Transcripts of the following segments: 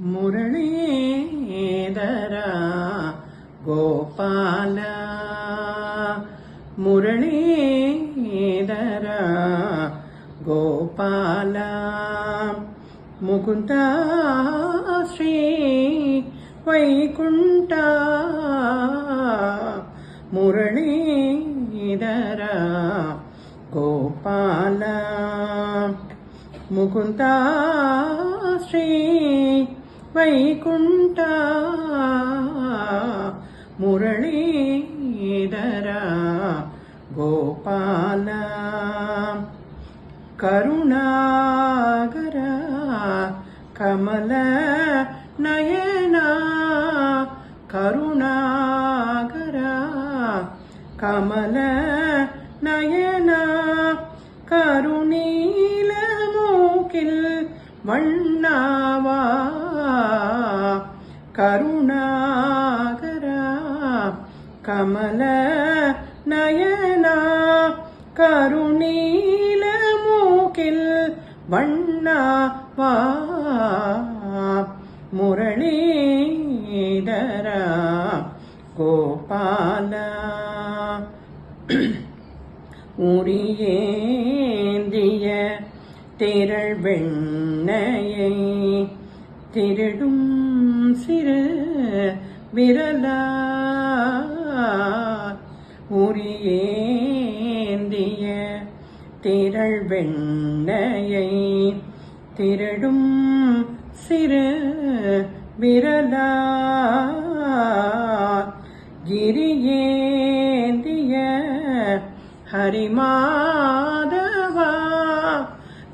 మురళీధర గోపాల. మురళీధర గోపాల. ముకుంద శ్రీ వైకుంఠ. మురళీధర గోపాల. ముకుంద శ్రీ வைகுண்டா? முரளீதரா கோபால? கருணாகர? கமல நயனா? கருணாகர? கமல நயனா? கருணீல மூக்கில் வண்ணாவா கருணாகரா கமல நயனா கருணீல மூக்கில் வண்ணாவா முரளீதரா கோபாலா. உரியேந்திய திரள் வெண்ணையை திருடும் சிறு விரலா. உரியேந்திய திரள் வெண்ணையை திருடும் சிறு விரலா. கிரியேந்திய ஹரிமாதவா.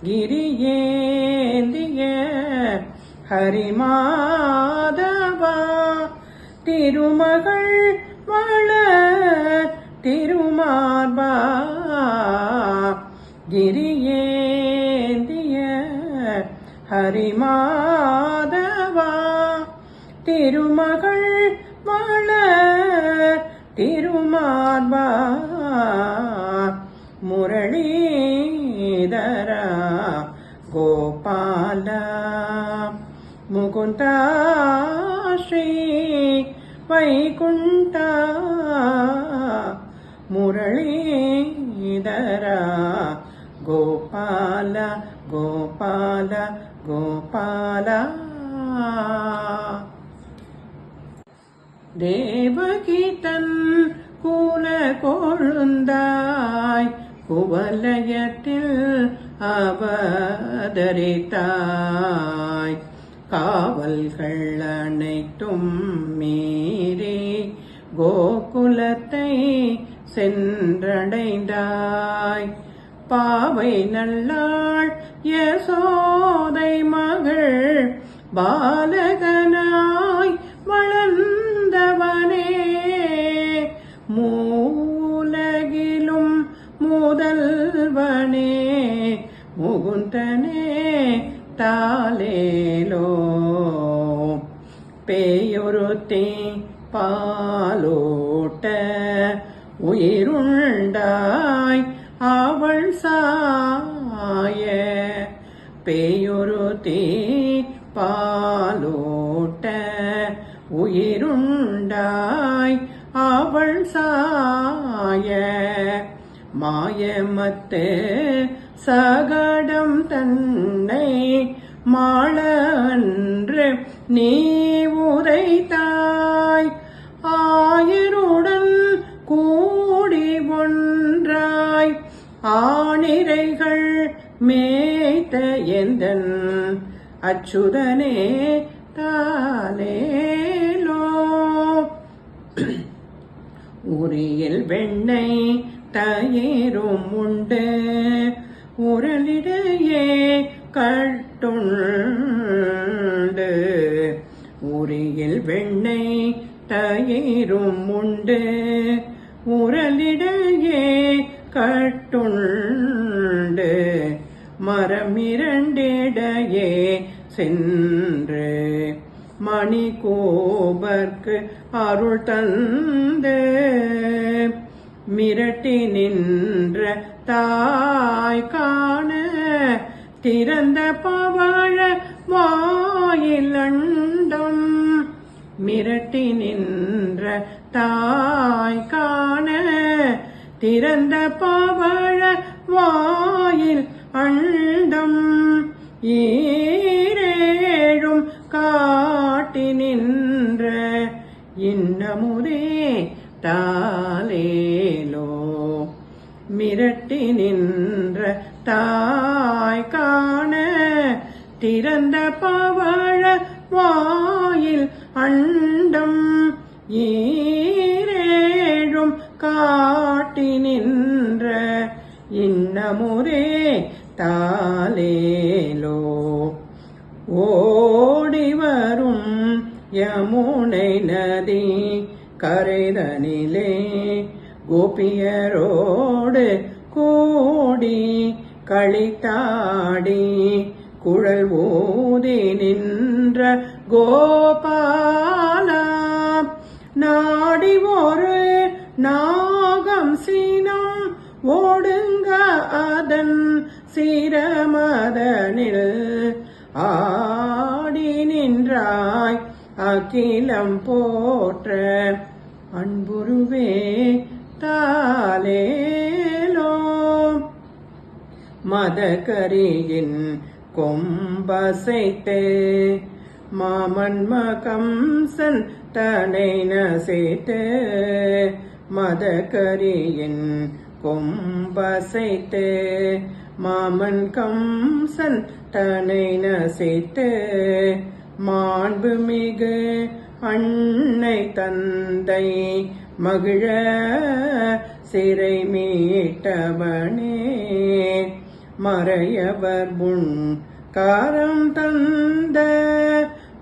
கிரியேந்திய ஹரிமா திருமகள் வள திருமார்பா. கிரியேந்திய ஹரிமாதவா. திருமகள் வள திருமார்பா. முரளீதரா கோபால. முகுந்தா வைகுண்டா முரளீதரா கோபால கோபால கோபாலா. தேவகி தன் கூல கொழுந்தாய் குவலயத்தில் அவதரித்தாய். காவல்கள் அனைத்தும் மீறி கோகுலத்தை சென்றடைந்தாய். பாவை நல்லாள் யசோதை மகள் பாலகனாய் வளர்ந்தவனே. மூலகிலும் முதல்வனே முகுந்தனே தாலேலோ பேயொருத்தி பாலோட்ட உயிருண்டாய் அவள் சாய. பேயொருத்தி பாலோட்ட உயிருண்டாய் அவள் சாய. மாயமத்து சகடம் தன்னை மாள அன்று நீ உரைத்தாய் ஆயருடன் கூடி ஒன்றாய். ஆணிரைகள் மேய்த்த எந்தன்? அச்சுதனே தாலேலோ உரியில் வெண்ணெய் தயிரும் உண்டு. உரலிடையே கட்டுண்டு. உரியில் வெண்ணெய் தயிரும் உண்டு. உரலிடையே கட்டுண்டு. மரம் இரண்டிடையே சென்று மணி கோபர்க்கு அருள் தந்து. மிரட்டி நின்ற தாய் காண திறந்த பவழ வாயில் மிரட்டி நின்ற தாய் காண திறந்த பவழ வாயில் அண்டம் ஈரேழும் காட்டி நின்ற இன்னமுதே தாலேலோ திரட்டி நின்ற தாய் காண திறந்த பவழ வாயில் அண்டம் ஈரேழும் காட்டி நின்ற இன்னமுரே தாலேலோ ஓடி வரும் யமுனை நதி கரைதனிலே கோபியரோடு கோடி களித்தாடி குழல் ஊதி நின்ற கோபாலா. நாடி ஒரு நாகம் சீனம் ஓடுங்க அதன் சீரமதனில். ஆடி நின்றாய் அகிலம் போற்ற அன்புருவே தாலேலோ மதகரியின் கொம்பசைத்தே மாமன் மகம்சன் தனை நசைத்து. மதகரியின் கொம்பசைத்தே மாமன் கம்சன் தனை நசைத்து. மாண்புமிகு அன்னை தந்தை மகிழ சிறை மீட்டவனே. மறையவர் புண் காரம் தந்த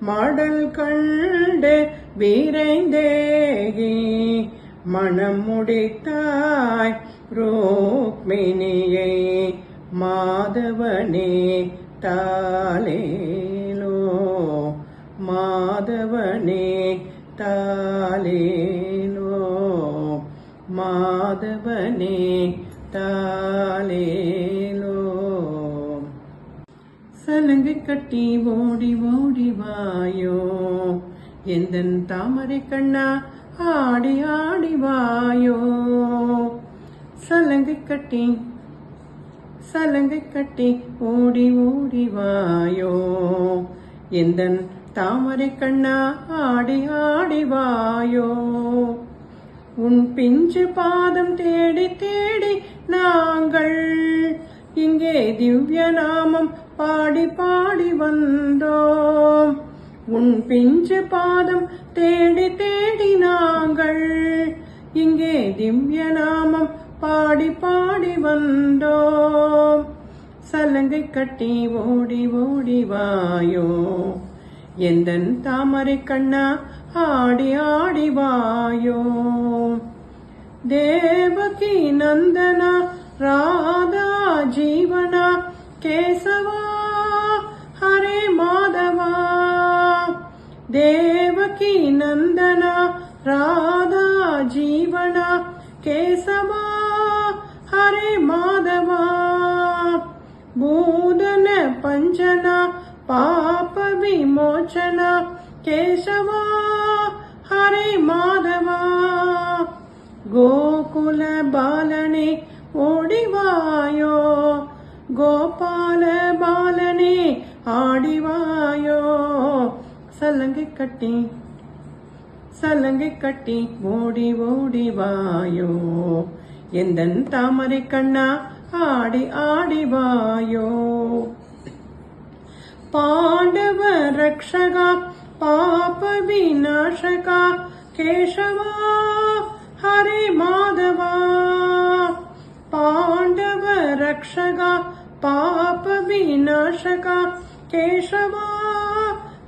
மாடல் கண்டு வீரைந்தேகி. மனம் முடித்தாய் ரோக்மினியை மாதவனே தாலேலோ மாதவனே தாலே மாதவனே தாலேலோ சலங்கை கட்டி ஓடி ஓடி வாயோ. எந்த தாமரை கண்ணா ஆடி ஆடி வாயோ. சலங்கை கட்டி சலங்கை கட்டி ஓடி ஓடி வாயோ. எந்த தாமரை கண்ணா ஆடி ஆடி வாயோ. உன் பிஞ்சு பாதம் தேடி தேடி நாங்கள். இங்கே திவ்ய நாமம் பாடி பாடி வந்தோம். உன் பிஞ்சு பாதம் தேடி தேடி நாங்கள். இங்கே திவ்ய நாமம் பாடி பாடி வந்தோம். சலங்கை கட்டி ஓடி ஓடி வாயோ. எந்தன் தாமரை கண்ணா ஆடி ஆடி வாயோ. தேவகி நந்தனா ராதா ஜீவனா கேசவா ஹரே மாதவா. தேவகி நந்தனா ராதா ஜீவனா கேசவா ஹரே மாதவா. பூதன பஞ்சனா பாப விமோச்சனா கேசவா ஹரே மாதவா கோகுல பாலனே ஓடிவாயோ கோபால பாலனே ஆடிவாயோ சலங்கை கட்டி சலங்கை கட்டி ஓடி ஓடிவாயோ எந்தன் தாமரை கண்ணா ஆடி ஆடிவாயோ पांडव रक्षका पाप विनाशका केशवा हरे माधवा पांडव रक्षका पाप विनाशका केशवा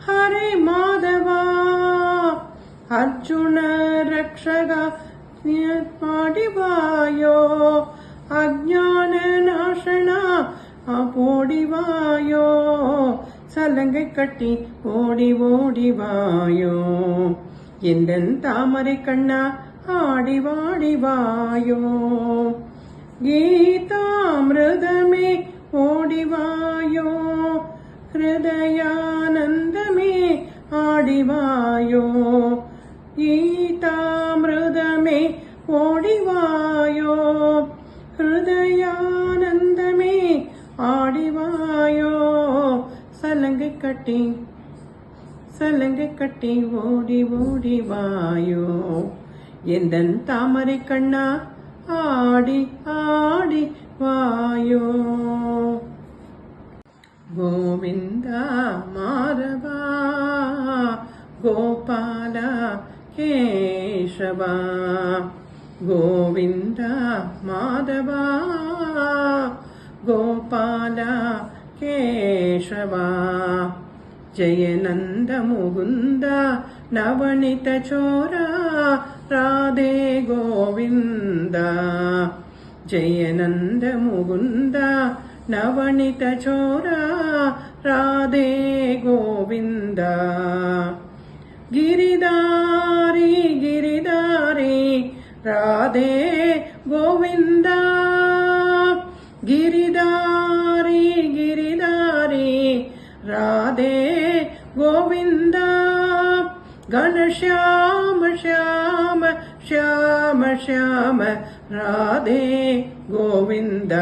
हरे माधवा अर्जुन रक्षगा अज्ञान नाशना ஆ போடிவாயோ சலங்கை கட்டி ஓடி ஓடிவாயோ எந்தன் தாமரை கண்ணா ஆடி வாடிவாயோ கீதாமிருதமே ஓடிவாயோ ஹிருதயானந்தமே ஆடிவாயோ கீதாமிருதமே ஓடிவாயோ ஹிருதயானந்தமே ஆடிவாயோ சலங்கை கட்டி சலங்கை கட்டி ஓடி ஓடி வாயோ. எந்த தாமரை கண்ணா ஆடி ஆடி வாயோ. கோவிந்தா மாதவா கோபாலா கேஷவா கோவிந்தா மாதவா శరవా జయనంద ముగుంద నవనిత చోరా? రాధే గోవింద. జయనంద ముగుంద నవనిత చోరా? రాధే గోవింద. గిరిదారి గిరిదారి రాధే గోవిందా. राधे गोविन्द। घनश्याम श्याम श्याम श्याम राधे गोविन्द।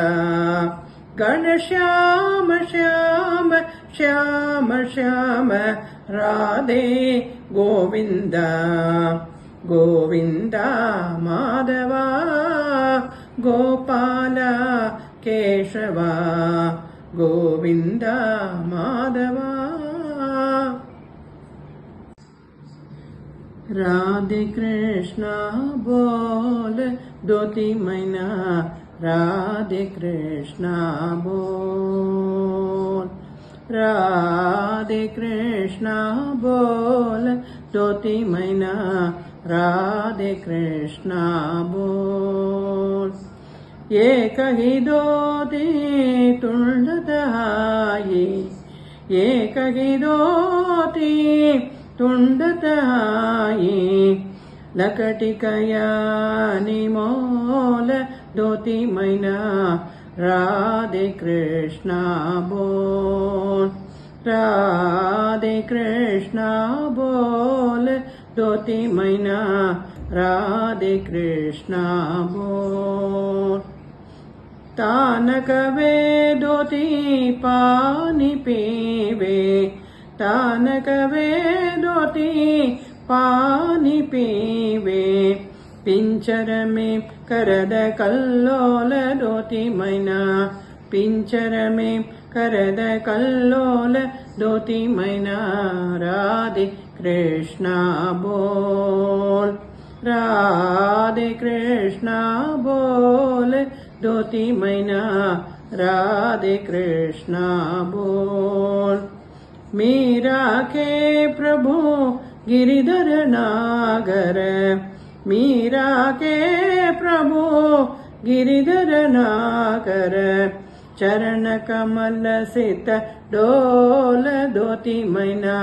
घनश्याम श्याम श्याम श्याम राधे गोविन्द। गोविन्द माधवा, गोपाल केशवा। गोविन्द माधवा। राधे कृष्णा बोल दोती मैना। राधे कृष्णा बोल। राधे कृष्णा बोल दोती मैना। राधे कृष्णा बोल। एक ही दोती तुंडदाई एक ही दोती तुंडताई ನಕಟಿಕಯ मोल ಧೋತಿ ಮೈನಾ राधे कृष्णा बो राधे कृष्णा बोल धोती मैना राधे कृष्णा बो तानक वे धोती पानी पीवे టానకవే రోటి పాని పీవే పించరమే కరద కల్లోల రోటిమైన పించరమే కరద కల్లోల దోతిమైన రాధే కృష్ణ బోల్. రాధే కృష్ణ బోల్ దోతిమైన రాధే కృష్ణ బోల్. मीरा के प्रभु गिरिधर नागर। मीरा के प्रभु गिरिधर नागर। चरण कमल सित डोल दोती मैना।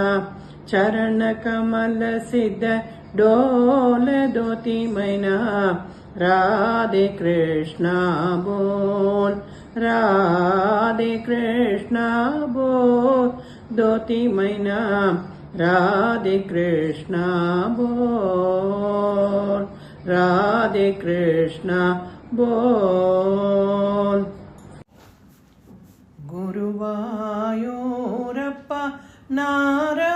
चरण कमल सिद्ध डोल दोती मैना। राधे कृष्णा बोल राधे कृष्णा बोल दोति मैना राधे कृष्णा बोल। राधे कृष्णा बोल। गुरुवायोरप्पा नारा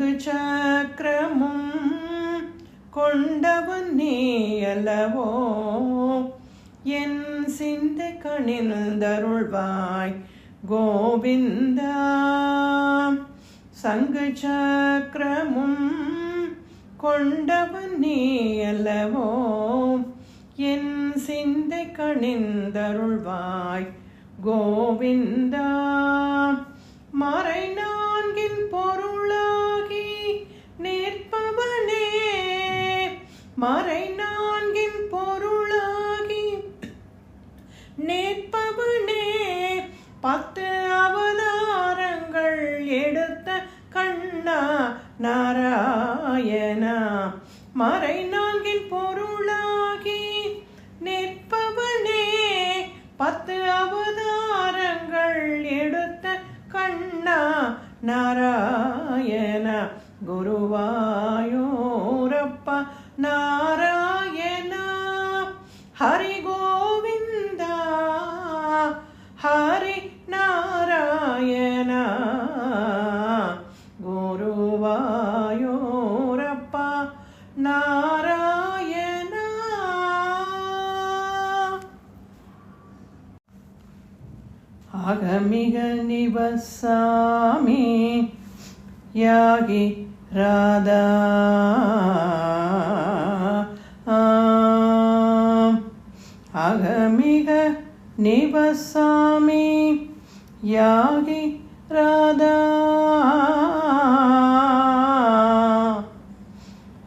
நான்கு சக்கரமும் கொண்டவன் நீ அல்லவோ? என் சிந்தை கணிந்தருள்வாய் கோவிந்தா. சங்கு சக்கரமும் கொண்டவன் நீ அல்லவோ? என் சிந்தை கணிந்தருள்வாய் கோவிந்தா. மறை நான்கின் பொருள் மறை நான்கின் பொருளாகி நிற்பவனே. பத்து அவதாரங்கள் எடுத்த கண்ணா நாராயணா. மறை நான்கின் நிவசாமி யாகி ராதா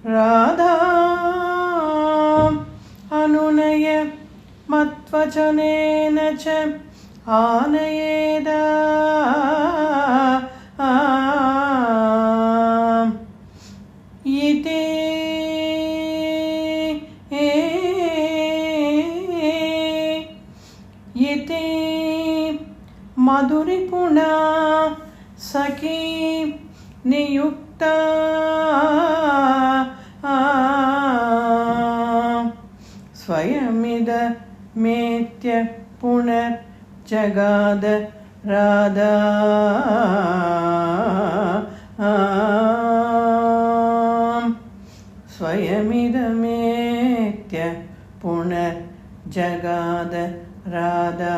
ராதா अनुनय मत्वचनेन च आनयेद കരുണാ സഖീ നിയുക്ത. സ്വയമിത മേത്യ പുണർ ജഗാദ രാധ. സ്വയമിതമേത്യ പുണർ ജഗാദ രാധാ.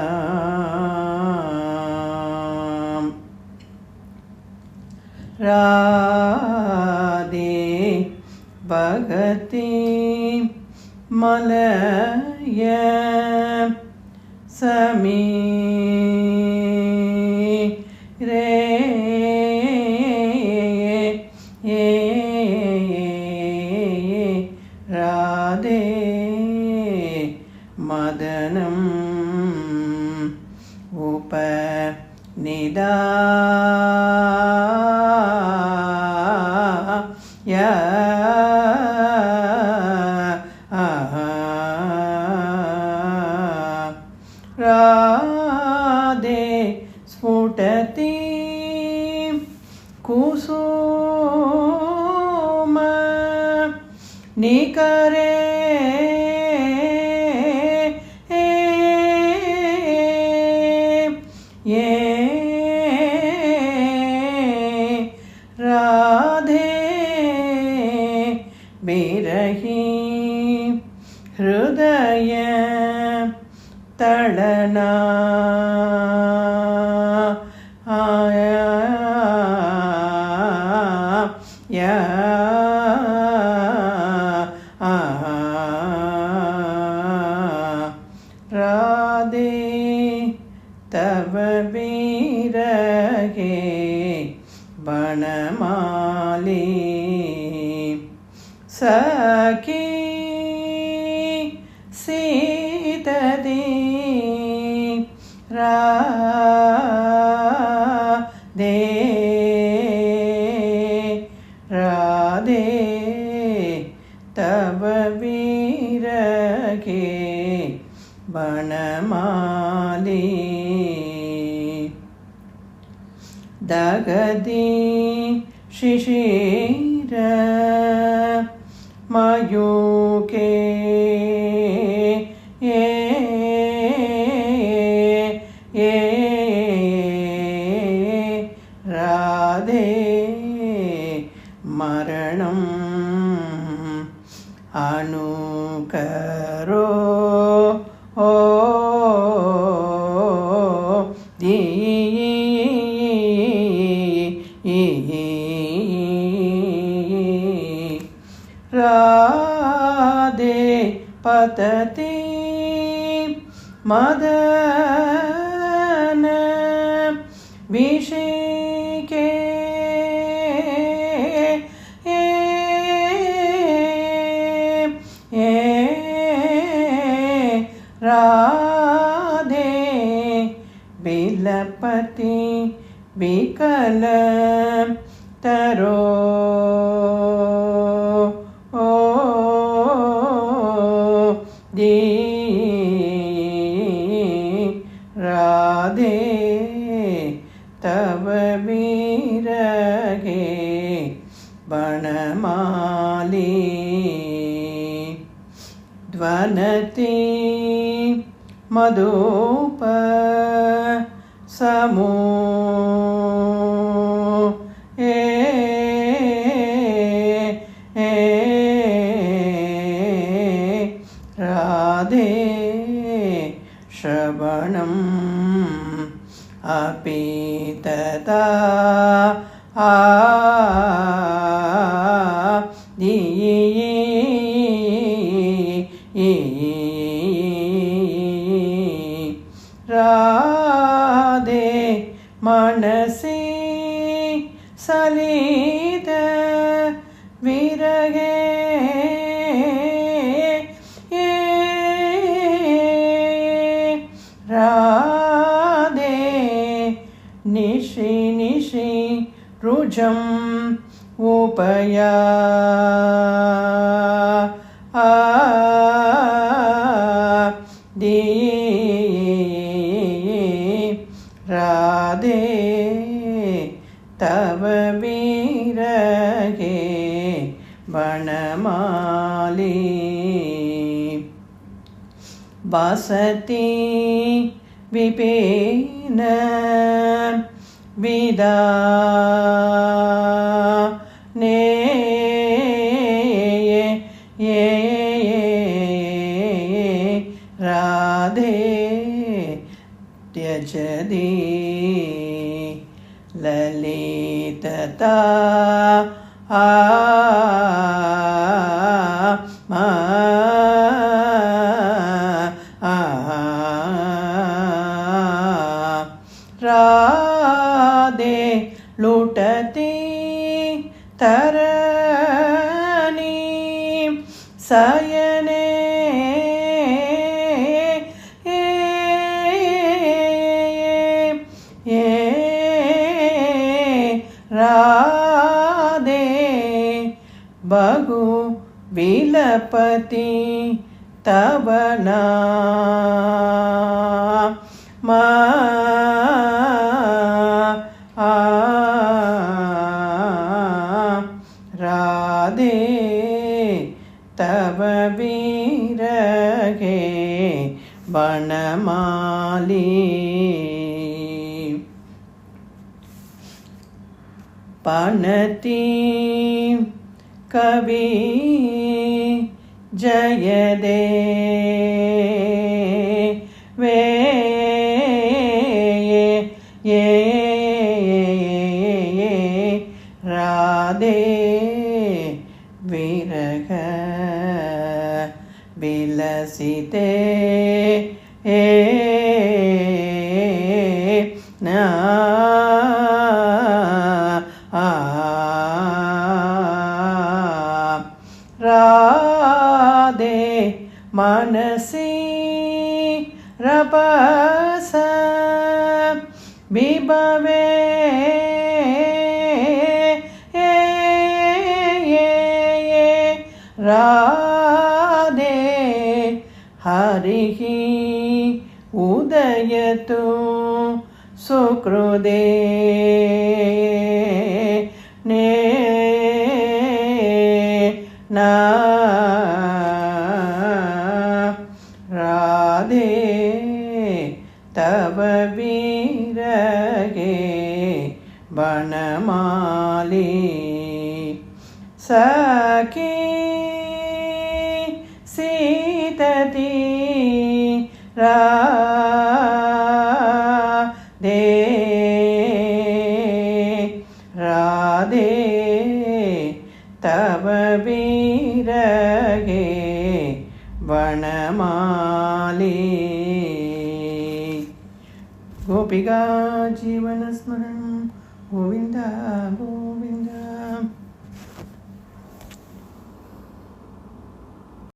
ராதே பகதி மலய சமீ Yeah. ராதே தவ வீரகே வனமாலி சகி दगदी शिशिर विकल तरो। ओ दी राधे तव वीरगे वनमाली ध्वनति मधुप समो वसति विपेन विदा ने ये राधे त्यजति ललितता आ சயனே. ராதே. பகு விலபதி தவனா वनमाली। पनति कवि जयदे। वे ये राधे। தபச விபவே ராதே ஹரிஹி உதயத்து சுக்ருதே நே நா సఖీ సీతతి రా దే రాధే తవ బీరగే వనమాలి గోపిగా జీవన